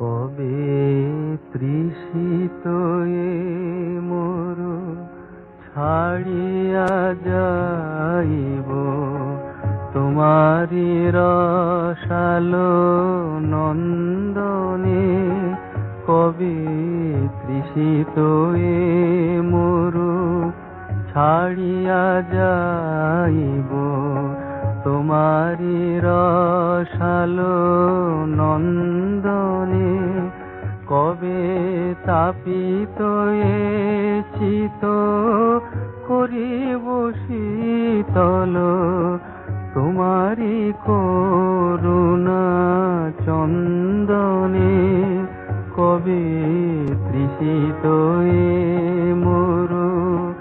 কবে তৃষিত মোর ছাড়িয়া যাইব? তোমারি রসালো নন্দনে কবে তৃষিত মোর ছাড়িয়া যাইব? তোমারি রসালো কবে তাপিত এ চিত করিব শীতল? তোমারি করুণা চন্দনে কবে তৃষিত এ মরু?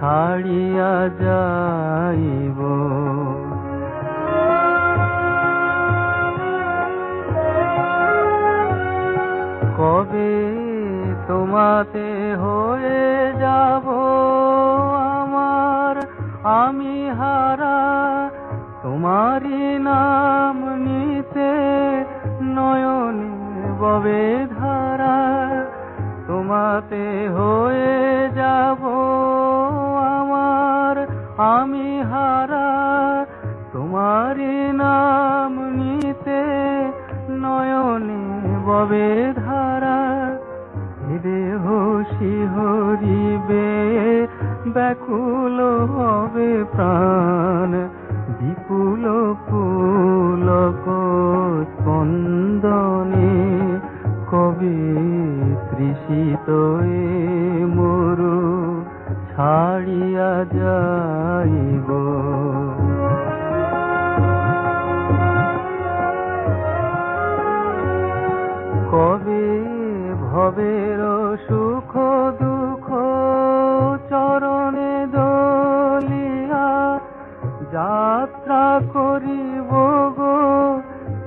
ছাড়িয়া যাইব কবে তোমাতে হয়ে যাব আমার? আমি হারা তোমারি নাম নিতে নয়নে ববে ধারা। তোমাতে হয়ে যাব আমার? আমি ববে ধারা দেহ শিহরিবে ব্যাকুল হবে প্রাণ, বিপুল পুলক স্পন্দনে কবি তৃষিত মরু, ছাড়িয়া যাইব ভবের সুখ, দুঃখ, চরণে দলিয়া যাত্রা করিব গো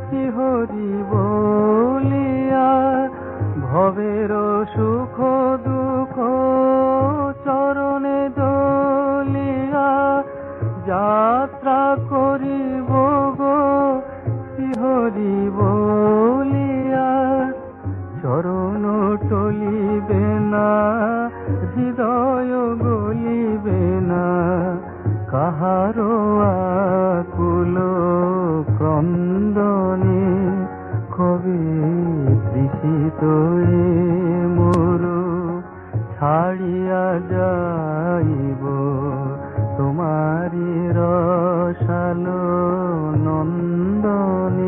শিহরি বলিয়া? ভবের সুখ, দুঃখ, চরণে দলিয়া যাত্রা করিব গো শিহরি বলিয়া? কখনো টলিবে না, হৃদয় গলিবে না কাহারো আকুল ক্রন্দনে, কবি তৃষিত মোর, ছাড়িয়া যাইব তোমারি রসালো নন্দনে।